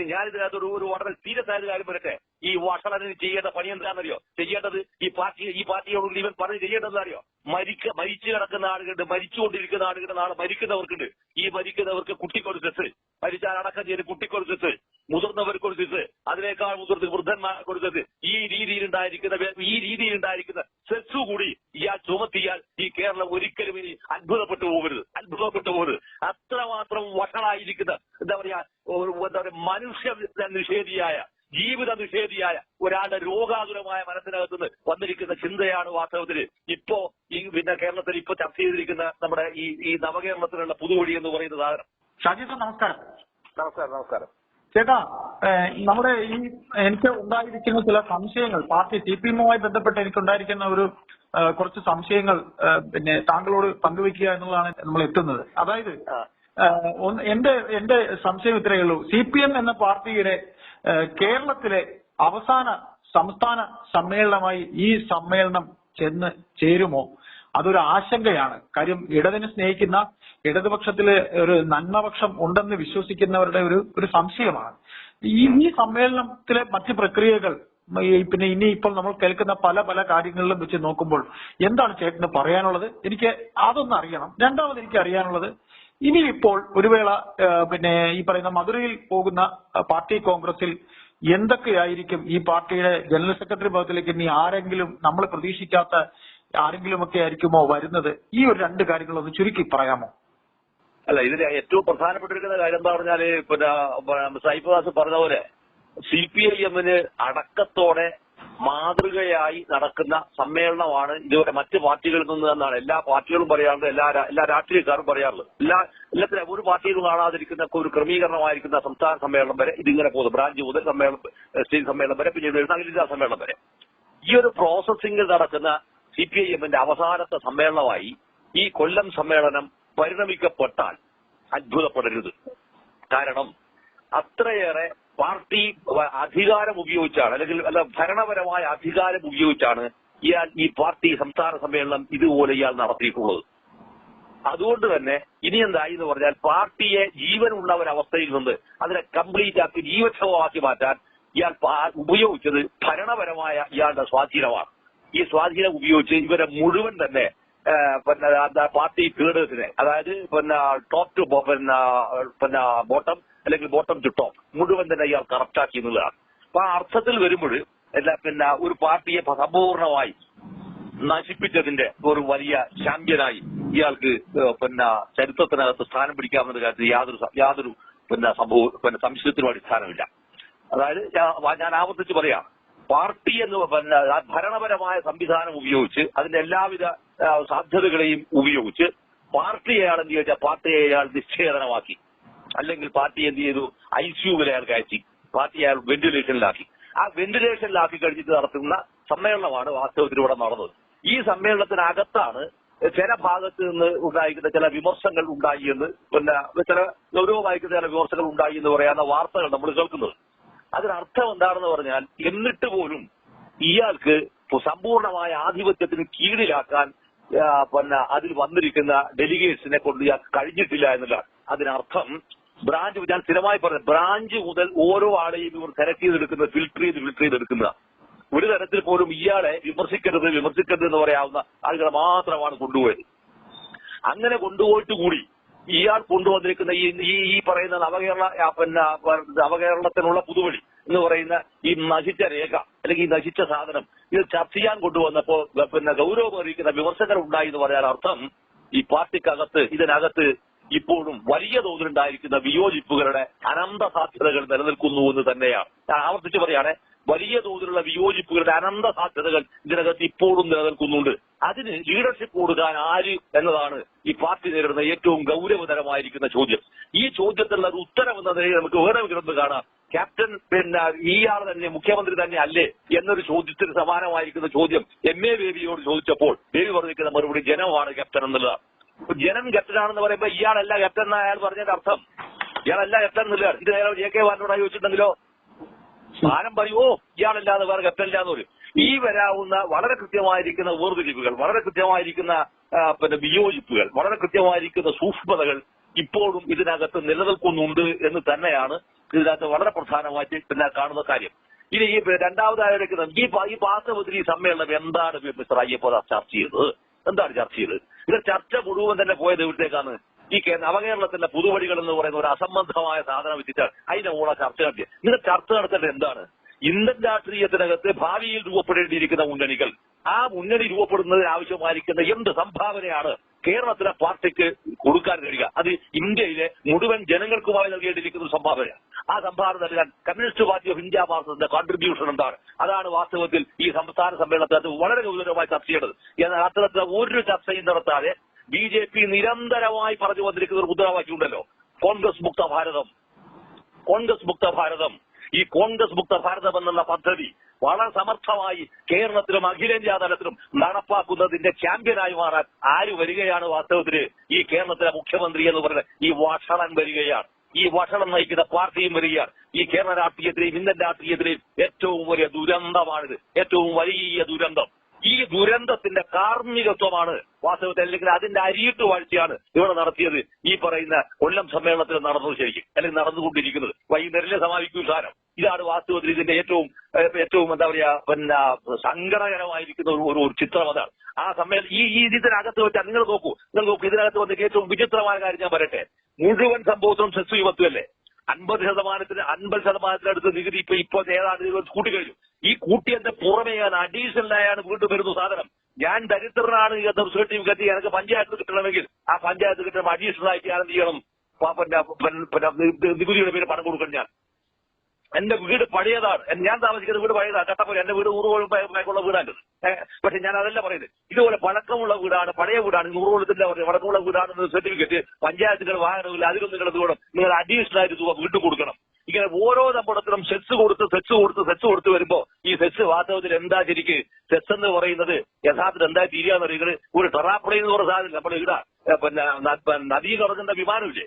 ഇനി ഞാൻ ഒരു വളരെ സീരിയസ് ആയ ഒരു കാര്യം പറയട്ടെ. ഈ വഷളന് ചെയ്യേണ്ട പണി എന്താണെന്നറിയോ? ചെയ്യേണ്ടത് ഈ പാർട്ടി ഈ പാർട്ടിയോട് ഇവൻ പറഞ്ഞ് ചെയ്യേണ്ടത് അറിയോ മരിക്ക മരിച്ചു കിടക്കുന്ന ആളുകളുണ്ട് മരിച്ചുകൊണ്ടിരിക്കുന്ന ആളുകളുടെ നാളെ മരിക്കുന്നവർക്കുണ്ട്. ഈ മരിക്കുന്നവർക്ക് കുട്ടിക്കൊരു സെസ്. മരിച്ചാൽ അടക്കം ചെയ്ത് കുട്ടിക്കൊരു സെസ്. മുതിർന്നവർക്കൊരു സെസ്. അതിനേക്കാൾ മുതിർന്ന് വൃദ്ധന്മാർക്കൊരു സെസ്. ഈ രീതിയിൽ ഉണ്ടായിരിക്കുന്ന ഈ രീതിയിൽ ഉണ്ടായിരിക്കുന്ന സെസ് കൂടി ഇയാൾ ചുമത്തിയാൽ ഈ കേരളം ഒരിക്കലും ഇനി അത്ഭുതപ്പെട്ടു പോകരുത്. അത്ഭുതപ്പെട്ടു പോകരുത്. അത്രമാത്രം വഷളായിരിക്കുന്ന എന്താ പറയാ എന്താ പറയാ മനുഷ്യ നിഷേധിയായ ജീവിത നിഷേധിയായ ഒരാളുടെ രോഗാതുരമായ മനസ്സിനകത്തുനിന്ന് വന്നിരിക്കുന്ന ചിന്തയാണ് വാസ്തവത്തിൽ ഇപ്പോ ഈ പിന്നെ കേരളത്തിൽ ഇപ്പൊ ചർച്ച ചെയ്തിരിക്കുന്ന നമ്മുടെ ഈ ഈ നവകേരളത്തിലുള്ള പുതുവഴി എന്ന് പറയുന്ന സാധനം. ഷാജി സാർ നമസ്കാരം. നമസ്കാരം നമസ്കാരം. ചേട്ടാ നമ്മുടെ ഈ എനിക്ക് ഉണ്ടായിരിക്കുന്ന ചില സംശയങ്ങൾ പാർട്ടി സി പി എമ്മുമായി ബന്ധപ്പെട്ട് എനിക്ക് ഉണ്ടായിരിക്കുന്ന ഒരു കുറച്ച് സംശയങ്ങൾ പിന്നെ താങ്കളോട് പങ്കുവെക്കുക എന്നുള്ളതാണ് നമ്മൾ എത്തുന്നത്. അതായത് എന്റെ എന്റെ സംശയം ഇത്രയേ ഉള്ളൂ. സി പി എം എന്ന പാർട്ടിയുടെ കേരളത്തിലെ അവസാന സംസ്ഥാന സമ്മേളനമായി ഈ സമ്മേളനം ചെന്ന് ചേരുമോ? അതൊരു ആശങ്കയാണ്. കാര്യം ഇടതിനെ സ്നേഹിക്കുന്ന ഇടതുപക്ഷത്തിൽ ഒരു നന്മപക്ഷം ഉണ്ടെന്ന് വിശ്വസിക്കുന്നവരുടെ ഒരു ഒരു സംശയമാണ്. ഈ ഈ സമ്മേളനത്തിലെ മറ്റ് പ്രക്രിയകൾ പിന്നെ ഇനി ഇപ്പോൾ നമ്മൾ കേൾക്കുന്ന പല പല കാര്യങ്ങളിലും വെച്ച് നോക്കുമ്പോൾ എന്താണ് ചേട്ടന് പറയാനുള്ളത്? എനിക്ക് അതൊന്ന് അറിയണം. രണ്ടാമത് എനിക്ക് അറിയാനുള്ളത് ഇനിയിപ്പോൾ ഒരു വേള പിന്നെ ഈ പറയുന്ന മധുരയിൽ പോകുന്ന പാർട്ടി കോൺഗ്രസിൽ എന്തൊക്കെയായിരിക്കും ഈ പാർട്ടിയുടെ ജനറൽ സെക്രട്ടറി പദത്തിലേക്ക് ഇനി ആരെങ്കിലും നമ്മൾ പ്രതീക്ഷിക്കാത്ത ആരെങ്കിലും ഒക്കെ ആയിരിക്കുമോ വരുന്നത്? ഈ ഒരു രണ്ട് കാര്യങ്ങൾ ഒന്ന് ചുരുക്കി പറയാമോ? അല്ല ഇതിൽ ഏറ്റവും പ്രധാനപ്പെട്ടിരിക്കുന്ന കാര്യം എന്താ പറഞ്ഞാൽ പിന്നെ സൈഫദാസ് പറഞ്ഞ പോലെ സി പി ഐ എമ്മിന് അടക്കത്തോടെ മാതൃകയായി നടക്കുന്ന സമ്മേളനമാണ് ഇതുവരെ മറ്റ് പാർട്ടികളിൽ നിന്ന് എന്നാണ്. എല്ലാ പാർട്ടികളും പറയാറുള്ളത് എല്ലാ എല്ലാ രാഷ്ട്രീയക്കാരും പറയാറുള്ളത് എല്ലാ എല്ലാത്തിനും ഒരു പാർട്ടിയിലും കാണാതിരിക്കുന്ന ഒരു ക്രമീകരണമായിരിക്കുന്ന സംസ്ഥാന സമ്മേളനം വരെ ഇതിങ്ങനെ പോകുന്നു. ബ്രാഞ്ച് മുതൽ സമ്മേളനം സ്റ്റേറ്റ് സമ്മേളനം വരെ പിന്നീട് അഖിലേന്ത്യാ സമ്മേളനം വരെ. ഈ ഒരു പ്രോസസ്സിംഗിൽ നടക്കുന്ന സി പി ഐ എമ്മിന്റെ അവസാനത്തെ സമ്മേളനമായി ഈ കൊല്ലം സമ്മേളനം പരിണമിക്കപ്പെട്ടാൽ അത്ഭുതപ്പെടരുത്. കാരണം അത്രയേറെ പാർട്ടി അധികാരം ഉപയോഗിച്ചാണ് അല്ലെങ്കിൽ അല്ല ഭരണപരമായ അധികാരം ഉപയോഗിച്ചാണ് ഇയാൾ ഈ പാർട്ടി സംസ്ഥാന സമ്മേളനം ഇതുപോലെ ഇയാൾ നടത്തിയിട്ടുള്ളത്. അതുകൊണ്ട് തന്നെ ഇനി എന്തായി എന്ന് പറഞ്ഞാൽ പാർട്ടിയെ ജീവനുള്ള ഒരവസ്ഥയിൽ നിന്ന് അതിനെ കംപ്ലീറ്റ് ആക്കി ജീവക്ഷമമാക്കി മാറ്റാൻ ഇയാൾ ഉപയോഗിച്ചത് ഭരണപരമായ ഇയാളുടെ സ്വാധീനമാണ്. ഈ സ്വാധീനം ഉപയോഗിച്ച് ഇവരെ മുഴുവൻ തന്നെ പിന്നെ പാർട്ടി ലീഡേഴ്സിനെ അതായത് പിന്നെ ടോപ്പ് ടു പിന്നെ പിന്നെ ബോട്ടം അല്ലെങ്കിൽ ബോട്ടം ടു ടോപ്പ് മുഴുവൻ തന്നെ ഇയാൾ കറക്റ്റാക്കി എന്നുള്ളതാണ്. അപ്പൊ ആ അർത്ഥത്തിൽ വരുമ്പോൾ എല്ലാ പിന്നെ ഒരു പാർട്ടിയെ സമ്പൂർണമായി നശിപ്പിച്ചതിന്റെ ഒരു വലിയ ചാമ്പ്യനായി ഇയാൾക്ക് പിന്നെ ചരിത്രത്തിനകത്ത് സ്ഥാനം പിടിക്കാമെന്ന കാര്യത്തിൽ യാതൊരു യാതൊരു പിന്നെ സംഭവ പിന്നെ സംശയത്തിനും അടിസ്ഥാനമില്ല. അതായത് ഞാൻ- ആവർത്തിച്ച് പറയാം. പാർട്ടി എന്ന് പിന്നെ ഭരണപരമായ സംവിധാനം ഉപയോഗിച്ച് അതിന്റെ എല്ലാവിധ സാധ്യതകളെയും ഉപയോഗിച്ച് പാർട്ടിയെ എന്ത് ചോദിച്ചാൽ പാർട്ടിയെ അയാൾ നിശ്ചേതനമാക്കി അല്ലെങ്കിൽ പാർട്ടി എന്ത് ചെയ്തു? ഐ സിയുവിൽ അയാൾ കയറ്റി. പാർട്ടി അയാൾ വെന്റിലേഷനിലാക്കി. ആ വെന്റിലേഷനിലാക്കി കഴിഞ്ഞിട്ട് നടത്തുന്ന സമ്മേളനമാണ് വാസ്തവത്തിൽ ഇവിടെ നടന്നത്. ഈ സമ്മേളനത്തിനകത്താണ് ചില ഭാഗത്ത് നിന്ന് ഉണ്ടായിരിക്കുന്ന ചില വിമർശങ്ങൾ ഉണ്ടായി എന്ന് പിന്നെ ചില ഗൗരവമായിരിക്കുന്ന ചില വിമർശങ്ങൾ ഉണ്ടായി എന്ന് പറയാവുന്ന വാർത്തകൾ നമ്മൾ കേൾക്കുന്നത്. അതിനർത്ഥം എന്താണെന്ന് പറഞ്ഞാൽ എന്നിട്ട് പോലും ഇയാൾക്ക് സമ്പൂർണമായ ആധിപത്യത്തിന് കീഴിലാക്കാൻ പിന്നെ അതിൽ വന്നിരിക്കുന്ന ഡെലിഗേറ്റ്സിനെ കൊണ്ട് ഇയാൾക്ക് കഴിഞ്ഞിട്ടില്ല എന്നുള്ള അതിനർത്ഥം ബ്രാഞ്ച് ഞാൻ സ്ഥിരമായി പറഞ്ഞു ബ്രാഞ്ച് മുതൽ ഓരോ ആളെയും ഇവർ സെലക്ട് ചെയ്തെടുക്കുന്ന ഫിൽട്ടർ ചെയ്ത് ഫിൽട്ടർ ചെയ്തെടുക്കുന്ന ഒരു തരത്തിൽ പോലും ഇയാളെ വിമർശിക്കരുത് വിമർശിക്കരുത് എന്ന് പറയാവുന്ന ആളുകളെ മാത്രമാണ് കൊണ്ടുപോയത്. അങ്ങനെ കൊണ്ടുപോയിട്ട് കൂടി ഇയാൾ കൊണ്ടുവന്നിരിക്കുന്ന ഈ ഈ പറയുന്ന നവകേരള പിന്നെ നവകേരളത്തിനുള്ള പുതുവഴി എന്ന് പറയുന്ന ഈ നശിച്ച രേഖ അല്ലെങ്കിൽ ഈ നശിച്ച സാധനം ഇത് ചർച്ച ചെയ്യാൻ കൊണ്ടുവന്നപ്പോ പിന്നെ ഗൗരവം അറിയിക്കുന്ന വിമർശകർ ഉണ്ടായി എന്ന് പറയാൻ അർത്ഥം ഈ പാർട്ടിക്കകത്ത് ഇതിനകത്ത് ഇപ്പോഴും വലിയ തോതിലുണ്ടായിരിക്കുന്ന വിയോജിപ്പുകളുടെ അനന്ത സാധ്യതകൾ നിലനിൽക്കുന്നു എന്ന് തന്നെയാണ്. ആവർത്തിച്ച് പറയാണ് വലിയ തോതിലുള്ള വിയോജിപ്പുകളുടെ അനന്ത സാധ്യതകൾ ഇതിനകത്ത് ഇപ്പോഴും നിലനിൽക്കുന്നുണ്ട്. അതിന് ലീഡർഷിപ്പ് കൊടുക്കാൻ ആര് എന്നതാണ് ഈ പാർട്ടി നേരിടുന്ന ഏറ്റവും ഗൗരവതരമായിരിക്കുന്ന ചോദ്യം. ഈ ചോദ്യത്തിലുള്ള ഒരു ഉത്തരം എന്ന നിലയിൽ നമുക്ക് വേറെ കിടന്ന് കാണാം. ക്യാപ്റ്റൻ പിന്നെ ഇയാൾ തന്നെ മുഖ്യമന്ത്രി തന്നെ അല്ലേ എന്നൊരു ചോദ്യത്തിന് സമാനമായിരിക്കുന്ന ചോദ്യം എം എ ബേബിയോട് ചോദിച്ചപ്പോൾ ബേബി പറഞ്ഞിരിക്കുന്ന മറുപടി ജനമാണ് ക്യാപ്റ്റൻ എന്നുള്ളതാണ്. ജനം ഗത്തനാണെന്ന് പറയുമ്പോ ഇയാളല്ല ക്യാപ്റ്റൻ എന്ന അയാൾ പറഞ്ഞതിന്റെ അർത്ഥം. ഇയാളല്ല ഗത്തൻ എന്നുള്ളതാണ്. ഇത് നേരെ ജെ കെ വാറിനോട് ചോദിച്ചിട്ടുണ്ടെങ്കിലോ? സ്ഥാനം പറയുമോ ഇയാളല്ലാതെ വേറെ എന്ന് പറയും. ഈ വരാവുന്ന വളരെ കൃത്യമായിരിക്കുന്ന വേർതിരിവുകൾ വളരെ കൃത്യമായിരിക്കുന്ന പിന്നെ വിയോജിപ്പുകൾ വളരെ കൃത്യമായിരിക്കുന്ന സൂക്ഷ്മതകൾ ഇപ്പോഴും ഇതിനകത്ത് നിലനിൽക്കുന്നുണ്ട് എന്ന് തന്നെയാണ് ഇതിനകത്ത് വളരെ പ്രധാനമായിട്ട് പിന്നെ കാണുന്ന കാര്യം. ഇനി ഈ രണ്ടാമതായി ഈ പ- ഈ ഈ സമ്മേളനം എന്താണ് മിസ്റ്റർ അയ്യപ്പ ചർച്ച ചെയ്തത്? എന്താണ് ചർച്ച ചെയ്തത്? ഇത് ചർച്ച മുഴുവൻ തന്നെ പോയത് എവിടത്തേക്കാണ്? ഈ നവകേരളത്തിന്റെ പുതുവഴികൾ എന്ന് പറയുന്ന ഒരു അസംബന്ധമായ സാധനം വെച്ചിട്ടാണ് അതിന്റെ മൂള ചർച്ച നടത്തിയത്. നിങ്ങൾ ചർച്ച നടത്തേണ്ടത് എന്താണ്? ഇന്ത്യൻ രാഷ്ട്രീയത്തിനകത്ത് ഭാവിയിൽ രൂപപ്പെടേണ്ടിയിരിക്കുന്ന മുന്നണികൾ. ആ മുന്നണി രൂപപ്പെടുന്നതിന് ആവശ്യമായിരിക്കുന്ന എന്ത് സംഭാവനയാണ് കേരളത്തിലെ പാർട്ടിക്ക് കൊടുക്കാൻ കഴിയുക. അത് ഇന്ത്യയിലെ മുഴുവൻ ജനങ്ങൾക്കുമായി നൽകേണ്ടിയിരിക്കുന്ന ഒരു സംഭാവനയാണ്. ആ സംഭാവന നൽകാൻ കമ്മ്യൂണിസ്റ്റ് പാർട്ടി ഓഫ് ഇന്ത്യ പാർട്ടിന്റെ കോൺട്രിബ്യൂഷൻ എന്താണ്? അതാണ് വാസ്തവത്തിൽ ഈ സംസ്ഥാന സമ്മേളനത്തിൽ അത് വളരെ ഗൗരവമായി ചർച്ച ചെയ്യേണ്ടത്. എന്നാൽ അത്തരത്തിലെ ഒരു ചർച്ചയും നടത്താതെ ബി ജെ പി നിരന്തരമായി പറഞ്ഞു വന്നിരിക്കുന്ന ഒരു മുദ്രാവാക്യം ഉണ്ടല്ലോ. കോൺഗ്രസ് മുക്ത ഭാരതം. കോൺഗ്രസ് മുക്ത ഭാരതം. ഈ കോൺഗ്രസ് മുക്ത ഭാരതം എന്നുള്ള പദ്ധതി വളരെ സമർത്ഥമായി കേരളത്തിലും അഖിലേന്ത്യാ തലത്തിലും നടപ്പാക്കുന്നതിന്റെ ചാമ്പ്യനായി മാറാൻ ആര് വരികയാണ് വാസ്തവത്തിൽ ഈ കേരളത്തിലെ മുഖ്യമന്ത്രി എന്ന് പറഞ്ഞ ഈ വഷളൻ വരികയാണ്. ഈ വഷളം നയിക്കുന്ന പാർട്ടിയും വരികയാണ്. ഈ കേരള രാഷ്ട്രീയത്തിലെയും ഇന്ത്യൻ രാഷ്ട്രീയത്തിലെയും ഏറ്റവും വലിയ ദുരന്തമാണിത്. ഏറ്റവും വലിയ ദുരന്തം. ഈ ദുരന്തത്തിന്റെ കാർമ്മികത്വമാണ് വാസ്തവത്തിൽ അല്ലെങ്കിൽ അതിന്റെ അരിയിട്ട് വാഴ്ചയാണ് ഇവിടെ നടത്തിയത് ഈ പറയുന്ന കൊല്ലം സമ്മേളനത്തിൽ നടന്നത് ശരിക്കും. അല്ലെങ്കിൽ നടന്നുകൊണ്ടിരിക്കുന്നത്. വൈകുന്നേരം സമാപിക്കും സാരം. ഇതാണ് വാസ്തവത്തിൽ ഇതിന്റെ ഏറ്റവും ഏറ്റവും എന്താ പറയാ പിന്നെ സങ്കടകരമായിരിക്കുന്ന ഒരു ഒരു- ചിത്രം അതാണ്. ആ സമ്മേളനം ഈ ഈ ഇതിനകത്ത് വെച്ചാൽ നിങ്ങൾ നോക്കൂ. നിങ്ങൾ നോക്കൂ ഇതിനകത്ത് വന്നിട്ട് ഏറ്റവും വിചിത്രമായ കാര്യം ഞാൻ പറയട്ടെ. മുഴുവൻ സംഭവത്തിനും സെസ് വിപത്തുമല്ലേ അൻപത് ശതമാനത്തിന് അൻപത് ശതമാനത്തിനടുത്ത് നികുതി ഇപ്പൊ ഇപ്പൊ ഏതാണ്ട് കൂട്ടിക്കഴിഞ്ഞു. ഈ കൂട്ടിയതിന്റെ പുറമെയാണ് അഡീഷണലായാണ് വീണ്ടും വരുന്ന സാധനം. ഞാൻ ദരിദ്രനാണ് എന്ന സർട്ടിഫിക്കറ്റ് എനിക്ക് പഞ്ചായത്ത് കിട്ടണമെങ്കിൽ ആ പഞ്ചായത്ത് കിട്ടണം അഡീഷണൽ ആയിട്ട് ഞാൻ എന്ത് ചെയ്യണം നികുതിയുടെ പേര് പണം കൊടുക്കണം ഞാൻ. എന്റെ വീട് പഴയതാണ്. ഞാൻ താമസിക്കുന്ന വീട് പഴയതാണ്. കട്ടപ്പന എന്റെ വീട് നൂറ് കൊല്ലം പഴക്കമുള്ള വീടാണ്. പക്ഷെ ഞാൻ അതല്ല പറയുന്നത്. ഇതുപോലെ പഴക്കമുള്ള വീടാണ് പഴയ വീടാണ്. നൂറുകോളത്തിന്റെ പഴക്കമുള്ള വീടാണെന്ന് സർട്ടിഫിക്കറ്റ് പഞ്ചായത്തുകൾ വാഹനമില്ല അതിലൊന്നും നിങ്ങൾ വേണം. നിങ്ങൾ അഡീഷണൽ ആയിട്ട് തുക വീണ്ടും കൊടുക്കണം. ഇങ്ങനെ ഓരോ നമ്മടത്തിലും സെസ് കൊടുത്ത് സെസ് കൊടുത്ത് സെസ് കൊടുത്ത് വരുമ്പോ ഈ സെസ് വാസ്തവത്തിൽ എന്താ ശരിക്ക്? സെസ് എന്ന് പറയുന്നത് യഥാർത്ഥത്തിൽ എന്താ തീരുകയെന്ന് പറയുന്നത് ഒരു ടെറാപ്പളി എന്ന് പറഞ്ഞ സാധനം നമ്മുടെ ഇവിടെ. പിന്നെ നദിയിൽ ഇറങ്ങുന്ന വിമാനമില്ലേ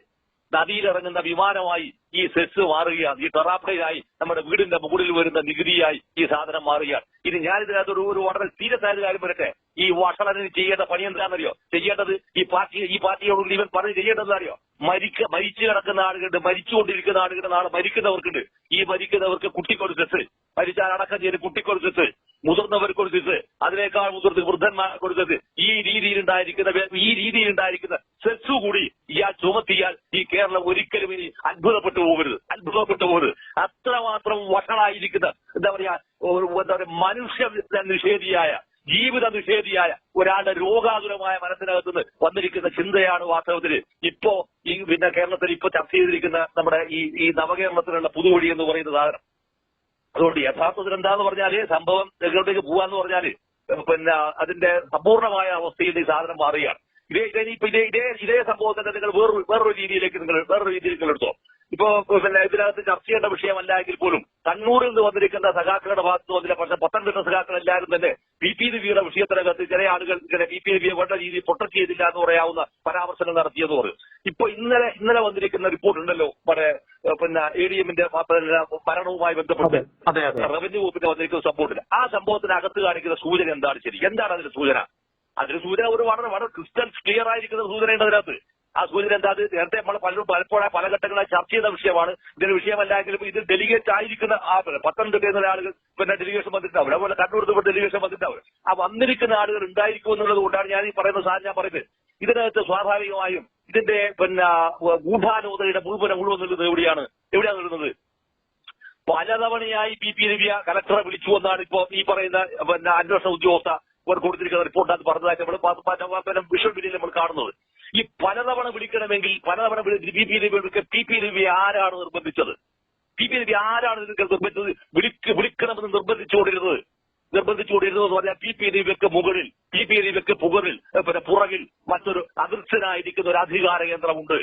നദിയിലിറങ്ങുന്ന വിമാനമായി ഈ സെസ് മാറുകയാണ്. ഈ ടെറാപ്പടയായി നമ്മുടെ വീടിന്റെ മുകളിൽ വരുന്ന നികുതിയായി ഈ സാധനം മാറുകയാണ്. ഇത് ഞാനിതിനകത്ത് ഒരു ഒരു വളരെ സീരിയസ് കാര്യം വരട്ടെ ഈ വഷളന് ചെയ്യേണ്ട പണി എന്താണെന്നറിയോ? ചെയ്യേണ്ടത് ഈ പാർട്ടി ഈ പാർട്ടിയോട് ഇവൻ പറഞ്ഞ് ചെയ്യേണ്ടതെന്നറിയോ? മരിക്ക മരിച്ചു കിടക്കുന്ന ആളുകളുണ്ട് മരിച്ചുകൊണ്ടിരിക്കുന്ന ആളുകളുടെ നാളെ മരിക്കുന്നവർക്കുണ്ട്. ഈ മരിക്കുന്നവർക്ക് കുട്ടിക്കൊരു സെസ്. മരിച്ചാൽ അടക്കം ചെയ്ത് കുട്ടിക്കൊരു സെസ്. മുതിർന്നവർക്കൊരു സെസ്. അതിനേക്കാൾ മുതിർന്ന് വൃദ്ധന്മാർക്കൊരു സെസ്. ഈ രീതിയിൽ ഉണ്ടായിരിക്കുന്ന ഈ രീതിയിൽ ഉണ്ടായിരിക്കുന്ന സെസ് കൂടി ഇയാൾ ചുമത്തിയാൽ ഈ കേരളം ഒരിക്കലും ഇനി അത്ഭുതപ്പെട്ടു പോകരുത് അത്ഭുതപ്പെട്ടു പോകരുത്. അത്രമാത്രം വഷളായിരിക്കുന്ന എന്താ പറയാ എന്താ പറയാ മനുഷ്യ നിഷേധിയായ ജീവിത നിഷേധിയായ ഒരാളുടെ രോഗാതുരമായ മനസ്സിനകത്തുനിന്ന് വന്നിരിക്കുന്ന ചിന്തയാണ് വാസ്തവത്തിൽ ഇപ്പോ ഈ പിന്നെ കേരളത്തിൽ ഇപ്പൊ ചർച്ച ചെയ്തിരിക്കുന്ന നമ്മുടെ ഈ ഈ നവകേരളത്തിലുള്ള പുതുവഴി എന്ന് പറയുന്ന സാധനം. അതുകൊണ്ട് യഥാർത്ഥത്തിൽ എന്താന്ന് പറഞ്ഞാൽ സംഭവം എങ്ങോട്ടേക്ക് പോവാന്ന് പറഞ്ഞാൽ പിന്നെ അതിന്റെ സമ്പൂർണമായ അവസ്ഥയിൽ ഈ സാധനം മാറുകയാണ്. ഇതേ ഇതേ ഇപ്പൊ ഇതേ ഇതേ ഇതേ സംഭവം തന്നെ നിങ്ങൾ വേറൊരു വേറൊരു രീതിയിലേക്ക് നിങ്ങൾ വേറൊരു രീതിയിലേക്ക് എടുത്തോ. ഇപ്പൊ പിന്നെ ഇതിനകത്ത് ചർച്ച ചെയ്യേണ്ട വിഷയമല്ല എങ്കിൽ പോലും കണ്ണൂരിൽ നിന്ന് വന്നിരിക്കുന്ന സഖാക്കളുടെ ഭാഗത്ത് വന്നില്ല പക്ഷെ പത്തനംതിട്ട സഖാക്കൾ എല്ലാവരും തന്നെ പി. പി. ദിവിയുടെ വിഷയത്തിനകത്ത് ചില ആളുകൾ ഇങ്ങനെ പി. പി. ദിവിയെ വേണ്ട രീതിയിൽ പ്രൊട്ടക്ട് ചെയ്തില്ല എന്ന് പറയാവുന്ന പരാമർശങ്ങൾ നടത്തിയെന്ന് പറയും. ഇപ്പൊ ഇന്നലെ ഇന്നലെ വന്നിരിക്കുന്ന റിപ്പോർട്ട് ഉണ്ടല്ലോ പിന്നെ എ ഡി എമ്മിന്റെ മരണവുമായി ബന്ധപ്പെട്ട് റവന്യൂ വകുപ്പിന്റെ വന്നിരിക്കുന്ന സംഭവത്തിൽ ആ സംഭവത്തിനകത്ത് കാണിക്കുന്ന സൂചന എന്താണ് ശരി? എന്താണ് അതിന്റെ സൂചന? അതിന് സൂചന ഒരു വളരെ വളരെ ക്രിസ്റ്റൽ ക്ലിയർ ആയിരിക്കുന്ന സൂചനയുണ്ട് അതിനകത്ത്. ആ സൂചന എന്താ? അത് നേരത്തെ നമ്മൾ പലരും പലപ്പോഴായി പല ഘട്ടങ്ങളായി ചർച്ച ചെയ്ത വിഷയമാണ്. ഇതിന്റെ ഇതിന് വിഷയമല്ലെങ്കിലും ഇത് ഡെലിഗേറ്റ് ആയിരിക്കുന്ന ആ പത്തനംതിട്ട എന്ന ആളുകൾ പിന്നെ ഡെലിഗേഷൻ വന്നിട്ടുണ്ടാവും. അതുപോലെ കണ്ണൂർ നിന്ന് ഡെലിഗേഷൻ വന്നിട്ടുണ്ടാവും. ആ വന്നിരിക്കുന്ന ആളുകൾ ഉണ്ടായിരിക്കും എന്നുള്ളത് കൊണ്ടാണ് ഞാൻ ഈ പറയുന്ന സാധനം ഞാൻ പറയുന്നത്. ഇതിനകത്ത് സ്വാഭാവികമായും ഇതിന്റെ പിന്നെ ഗൂഢാലോചനയുടെ മുഴുവൻ മുഴുവൻ നിൽക്കുന്നത് എവിടെയാണ്? എവിടെയാണ് നിൽക്കുന്നത്? പലതവണയായി പി പി രവിയ കലക്ടറെ വിളിച്ചു വന്നാണ് ഇപ്പോ ഈ പറയുന്ന പിന്നെ അന്വേഷണ ഉദ്യോഗസ്ഥ ഇവർ കൊടുത്തിരിക്കുന്ന റിപ്പോർട്ടിനകത്ത് പറഞ്ഞതായിട്ട് നമ്മൾ വിഷ്വൽ മീഡിയയിൽ നമ്മൾ കാണുന്നത്. ഈ പലതവണ വിളിക്കണമെങ്കിൽ പലതവണ വിളി P Ravi P P Ravi ആരാണ് നിർബന്ധിച്ചത്? പി പി രവി ആരാണ് നിങ്ങൾക്ക് നിർബന്ധിച്ചത്? വിളിക്ക് വിളിക്കണമെന്ന് നിർബന്ധിച്ചുകൊണ്ടിരുന്നത് നിർബന്ധിച്ചുകൊണ്ടിരുന്നത് എന്ന് പറഞ്ഞാൽ പി പി രവിക്ക് മുകളിൽ പി പി രവിക്ക് പുകറിൽ പിന്നെ പുറകിൽ മറ്റൊരു അതിർത്തനായിരിക്കുന്ന ഒരു അധികാര കേന്ദ്രമുണ്ട്.